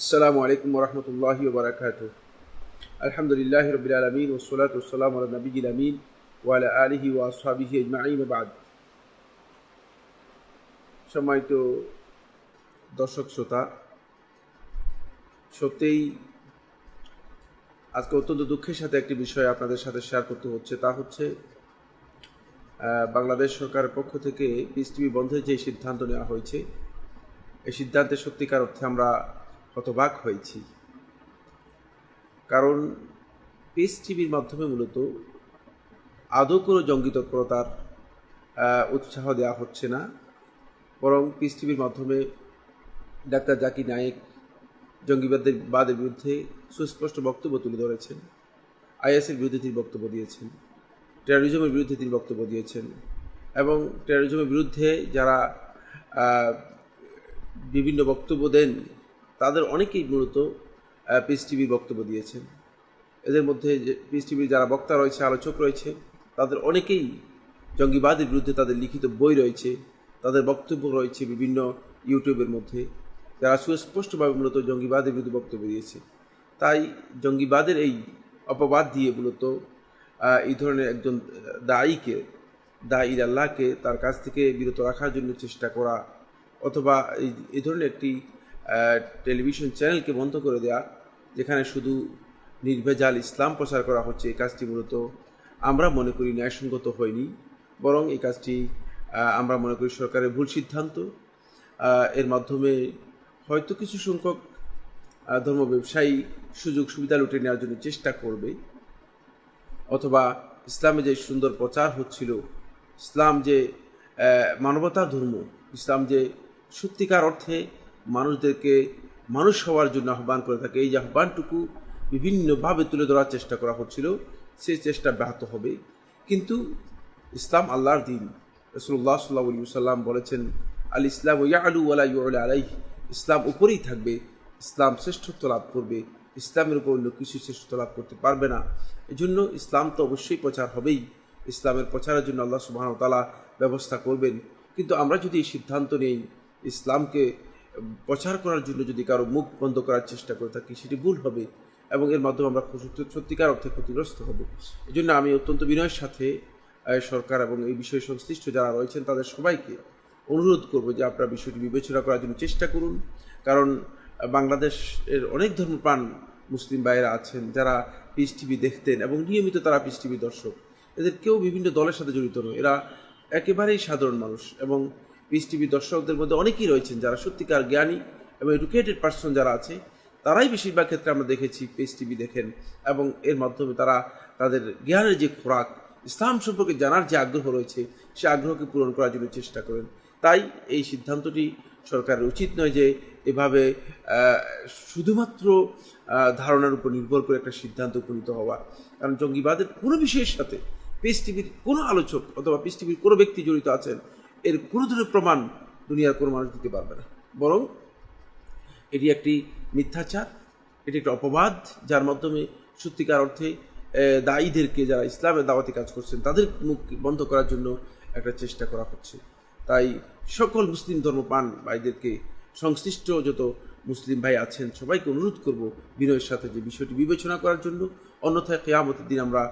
আসসালামু আলাইকুম রহমতুল্লাহ বারাকাত আলহামদুলিল্লাহ রবিল আলমিন ও ওসালাম আল নবীল আমিন ওয়াল আলহি ওয়াসাবিহি ইজমাইন সময় তো দর্শক শ্রোতা, সত্যিই আজকে অত্যন্ত দুঃখের সাথে একটি বিষয় আপনাদের সাথে শেয়ার করতে হচ্ছে, তা হচ্ছে বাংলাদেশ সরকারের পক্ষ থেকে পিস টিভি বন্ধের যে সিদ্ধান্ত নেওয়া হয়েছে, এই সিদ্ধান্তে সত্যিকার অর্থে আমরা হতবাক হয়েছি। কারণ পিস টিভির মাধ্যমে মূলত আদৌ কোনো জঙ্গি তৎপরতার উৎসাহ দেওয়া হচ্ছে না। বরং পিস টিভির মাধ্যমে ডাক্তার জাকির নায়েক জঙ্গিবাদের বাদের বিরুদ্ধে সুস্পষ্ট বক্তব্য তুলে ধরেছেন। আইএসের বিরুদ্ধে তিনি বক্তব্য দিয়েছেন। টেরোরিজমের বিরুদ্ধে তিনি বক্তব্য দিয়েছেন। এবং টেরোরিজমের বিরুদ্ধে যারা বিভিন্ন বক্তব্য দেন তাদের অনেকেই মূলত পিস টিভির বক্তব্য দিয়েছেন। এদের মধ্যে যে পিস টিভির যারা বক্তা রয়েছে, আলোচক রয়েছে, তাদের অনেকেই জঙ্গিবাদের বিরুদ্ধে তাদের লিখিত বই রয়েছে, তাদের বক্তব্য রয়েছে বিভিন্ন ইউটিউবের মধ্যে। যারা সুস্পষ্টভাবে মূলত জঙ্গিবাদের বিরুদ্ধে বক্তব্য দিয়েছে। তাই জঙ্গিবাদের এই অপবাদ দিয়ে মূলত এই ধরনের একজন দায়ীকে দায়ীর আল্লাহকে তার কাছ থেকে বিরত রাখার জন্য চেষ্টা করা, অথবা এই ধরনের একটি টেলিভিশন চ্যানেলকে বন্ধ করে দেওয়া যেখানে শুধু নির্ভেজাল ইসলাম প্রচার করা হচ্ছে, এই কাজটি মূলত আমরা মনে করি ন্যায়সঙ্গত হয়নি, বরং এই কাজটি আমরা মনে করি সরকারের ভুল সিদ্ধান্ত। এর মাধ্যমে হয়তো কিছু সংখ্যক ধর্ম ব্যবসায়ী সুযোগ সুবিধা লুটে নেওয়ার জন্য চেষ্টা করবে, অথবা ইসলামে যে সুন্দর প্রচার হচ্ছিল, ইসলাম যে মানবতা ধর্ম, ইসলাম যে সত্যিকার অর্থে মানুষদেরকে, মানুষ হওয়ার জন্য আহ্বান করে থাকে। এই আহ্বানটুকু বিভিন্নভাবে তুলে ধরার চেষ্টা করা হচ্ছিল সেই চেষ্টা ব্যাহত হবে। কিন্তু ইসলাম আল্লাহর দিন রসুল্লাহ সাল্লাহ সাল্লাম বলেছেন, আল ইসলাম ইয়া আলু আলা ইউল আলাই ইসলাম উপরেই থাকবে, ইসলাম শ্রেষ্ঠত্ব লাভ করবে। ইসলামের উপর অন্য কিছু শ্রেষ্ঠত্ব লাভ করতে পারবে না। এজন্য ইসলাম তো অবশ্যই প্রচার হবেই। ইসলামের প্রচারের জন্য আল্লাহ সুবাহ তালা ব্যবস্থা করবেন। কিন্তু আমরা যদি এই সিদ্ধান্ত নেই, ইসলামকে প্রচার করার জন্য যদি কারও মুখ বন্ধ করার চেষ্টা করে থাকি, সেটি ভুল হবে এবং এর মাধ্যমে আমরা সত্যিকার অর্থে ক্ষতিগ্রস্ত হব। এই জন্য আমি অত্যন্ত বিনয়ের সাথে সরকার এবং এই বিষয়ে সংশ্লিষ্ট যারা রয়েছেন, তাদের সবাইকে অনুরোধ করব যে আপনারা বিষয়টি বিবেচনা করার জন্য চেষ্টা করুন। কারণ বাংলাদেশের অনেক ধর্মপ্রাণ মুসলিম ভাইয়েরা আছেন, যারা পিস টিভি দেখতেন এবং নিয়মিত তারা পিস টিভি দর্শক। এদের কেউ বিভিন্ন দলের সাথে জড়িত নয়। এরা একেবারেই সাধারণ মানুষ এবং পিস টিভি দর্শকদের মধ্যে অনেকেই রয়েছেন যারা সত্যিকার জ্ঞানী এবং এডুকেটেড পার্সন যারা আছে, তারাই বেশিরভাগ ক্ষেত্রে আমরা দেখেছি পিস টিভি দেখেন এবং এর মাধ্যমে তারা তাদের জ্ঞানের যে খোরাক, ইসলাম সম্পর্কে জানার যে আগ্রহ রয়েছে, সে আগ্রহকে পূরণ করার জন্য চেষ্টা করেন। তাই এই সিদ্ধান্তটি সরকারের উচিত নয় যে এভাবে শুধুমাত্র ধারণার উপর নির্ভর করে একটা সিদ্ধান্ত উপনীত হওয়া। কারণ জঙ্গিবাদের কোনো বিষয়ের সাথে পিস টিভির কোনো আলোচক অথবা পিস টিভির কোনো ব্যক্তি জড়িত আছেন এর কোনো ধরনের প্রমাণ দুনিয়ার কোনো মানুষ দিতে পারবে না। বরং এটি একটি মিথ্যাচার, এটি একটি অপবাদ, যার মাধ্যমে সত্যিকার অর্থে দায়ীদেরকে যারা ইসলামের দাওয়াতি কাজ করছেন, তাদের মুখ বন্ধ করার জন্য একটা চেষ্টা করা হচ্ছে। তাই সকল মুসলিম ধর্মপান ভাইদেরকে সংশ্লিষ্ট যত মুসলিম ভাই আছেন, সবাইকে অনুরোধ করব বিনয়ের সাথে যে বিষয়টি বিবেচনা করার জন্য। অন্যথায় কেয়ামতের দিন আমরা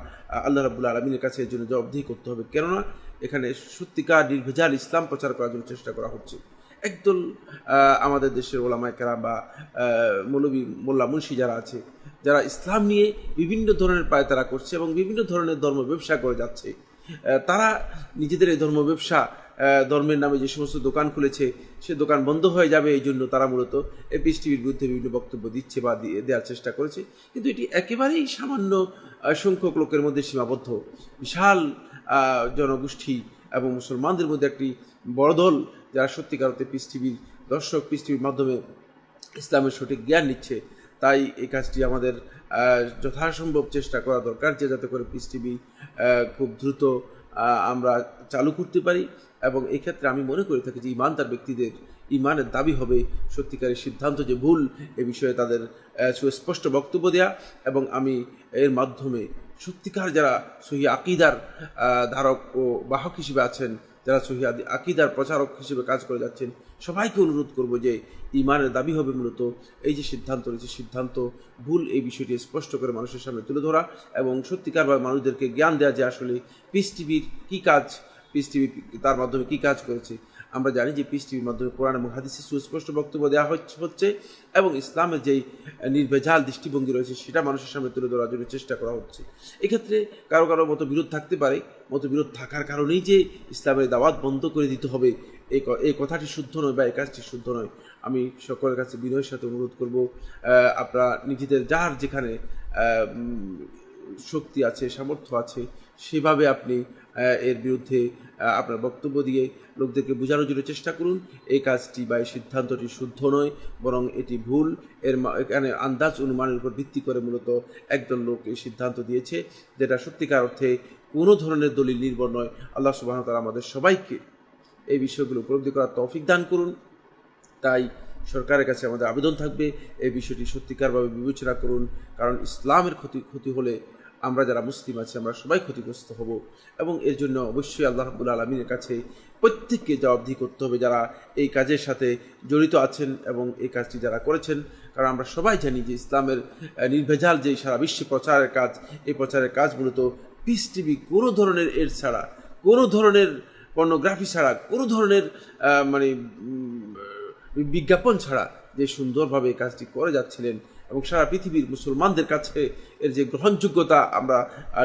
আল্লাহ রাবুল আলমিনের কাছে এর জন্য জবাবদিহি করতে হবে। কেননা, এখানে সত্যিকার নির্ভেজাল ইসলাম প্রচার করার জন্য চেষ্টা করা হচ্ছে। একদল আমাদের দেশের ওলামায় কেরাম বা মৌলবী মোল্লা মুন্সি যারা আছে, যারা ইসলাম নিয়ে বিভিন্ন ধরনের পায়তারা করছে এবং বিভিন্ন ধরনের ধর্ম ব্যবসা করে যাচ্ছে তারা নিজেদের এই ধর্ম ব্যবসা ধর্মের নামে যে সমস্ত দোকান খুলেছে, সে দোকান বন্ধ হয়ে যাবে, এই জন্য তারা মূলত এপিস টিভির বিরুদ্ধে বিভিন্ন বক্তব্য দিচ্ছে বা দেওয়ার চেষ্টা করেছে। কিন্তু এটি একেবারেই সামান্য সংখ্যক লোকের মধ্যে সীমাবদ্ধ। বিশাল জনগোষ্ঠী এবং মুসলমানদের মধ্যে একটি বড় দল, যারা সত্যিকার অর্থে পিস টিভির দর্শক, পিস টিভির মাধ্যমে ইসলামের সঠিক জ্ঞান নিচ্ছে, তাই এই কাজটি আমাদের যথাসম্ভব চেষ্টা করা দরকার যে যাতে করে পিস টিভি খুব দ্রুত আমরা চালু করতে পারি। এবং এই ক্ষেত্রে আমি মনে করে থাকি যে ইমানদার ব্যক্তিদের ইমানের দাবি হবে সত্যিকারের সিদ্ধান্ত যে ভুল এ বিষয়ে তাদের সুস্পষ্ট বক্তব্য দেয়া এবং আমি এর মাধ্যমে সত্যিকার যারা সহি আকিদার ধারক ও বাহক হিসেবে আছেন, যারা সহি আকিদার প্রচারক হিসেবে কাজ করে যাচ্ছেন, সবাইকে অনুরোধ করব যে ইমানের দাবি হবে মূলত এই যে সিদ্ধান্ত রয়েছে, সিদ্ধান্ত ভুল এই বিষয়টি স্পষ্ট করে মানুষের সামনে তুলে ধরা এবং সত্যিকারভাবে মানুষদেরকে জ্ঞান দেওয়া যে আসলে পিস টিভির কী কাজ পিস টিভি তার মাধ্যমে কী কাজ করেছে? আমরা জানি যে পিস টিভির মাধ্যমে কোরআন এবং হাদিসে সুস্পষ্ট বক্তব্য দেওয়া হচ্ছে হচ্ছে এবং ইসলামের যেই নির্ভেজাল দৃষ্টিভঙ্গি রয়েছে সেটা মানুষের সামনে তুলে ধরার জন্য চেষ্টা করা হচ্ছে। এক্ষেত্রে কারও কারও মতো বিরোধ থাকতে পারে, মতো বিরোধ থাকার কারণেই যে ইসলামের দাওয়াত বন্ধ করে দিতে হবে এই এই কথাটি শুদ্ধ নয় বা এই কাজটি শুদ্ধ নয়। আমি সকলের কাছে বিনয়ের সাথে অনুরোধ করব আপনারা নিজেদের যার যেখানে শক্তি আছে, সামর্থ্য আছে, সেভাবে আপনি এর বিরুদ্ধে আপনার বক্তব্য দিয়ে লোকদেরকে বোঝানোর জন্য চেষ্টা করুন। এই কাজটি বা এই সিদ্ধান্তটি শুদ্ধ নয়, বরং এটি ভুল। এর এখানে আন্দাজ অনুমানের উপর ভিত্তি করে মূলত একজন লোক এই সিদ্ধান্ত দিয়েছে, যেটা সত্যিকার অর্থে কোনো ধরনের দলিল নির্ভর নয়। আল্লাহ সুবাহ তাআলা আমাদের সবাইকে এই বিষয়গুলো উপলব্ধি করার তৌফিক দান করুন। তাই সরকারের কাছে আমাদের আবেদন থাকবে, এই বিষয়টি সত্যিকারভাবে বিবেচনা করুন, কারণ ইসলামের ক্ষতি ক্ষতি হলে আমরা যারা মুসলিম আছি, আমরা সবাই ক্ষতিগ্রস্ত হব। এবং এর জন্য অবশ্যই আল্লাহ রাব্বুল আলমিনের কাছে প্রত্যেককে জবাবদিহি করতে হবে যারা এই কাজের সাথে জড়িত আছেন এবং এই কাজটি যারা করেছেন। কারণ আমরা সবাই জানি যে ইসলামের নির্ভেজাল যে সারা বিশ্বে প্রচারের কাজ, এই প্রচারের কাজ মূলত পিস টিভি কোনো ধরনের এর ছাড়া, কোনো ধরনের পর্নোগ্রাফি ছাড়া, কোনো ধরনের মানে বিজ্ঞাপন ছাড়া যে সুন্দরভাবে এই কাজটি করে যাচ্ছিলেন এবং সারা পৃথিবীর মুসলমানদের কাছে এর যে গ্রহণযোগ্যতা আমরা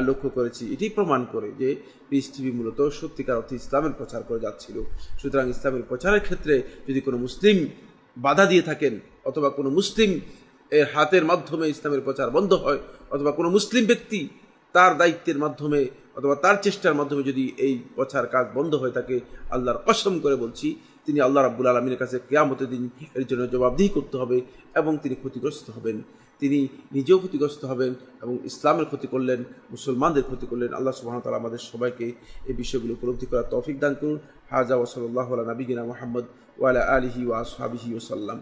লক্ষ্য করেছি, এটি প্রমাণ করে যে পিস টিভি মূলত সত্যিকার অর্থে ইসলামের প্রচার করে যাচ্ছিল। সুতরাং ইসলামের প্রচারের ক্ষেত্রে যদি কোনো মুসলিম বাধা দিয়ে থাকেন অথবা কোনো মুসলিম এর হাতের মাধ্যমে ইসলামের প্রচার বন্ধ হয় অথবা কোনো মুসলিম ব্যক্তি তার দায়িত্বের মাধ্যমে অথবা তার চেষ্টার মাধ্যমে যদি এই প্রচার কাজ বন্ধ হয়ে থাকে, আল্লাহর কসম করে বলছি তিনি আল্লাহ রাব্বুল আলমীর কাছে কেয়ামতের দিন এর জন্য জবাবদিহি করতে হবে এবং তিনি ক্ষতিগ্রস্ত হবেন। তিনি নিজেও ক্ষতিগ্রস্ত হবেন এবং ইসলামের ক্ষতি করলেন, মুসলমানদের ক্ষতি করলেন। আল্লাহ সুবাহ তালা আমাদের সবাইকে এই বিষয়গুলো উপলব্ধি করার তৌফিক দান করুন। হাজা ওসল্লাহ নবীনা মোহাম্মদ ওয়ালা আলহি ওয়া সাবিহি ওসাল্লাম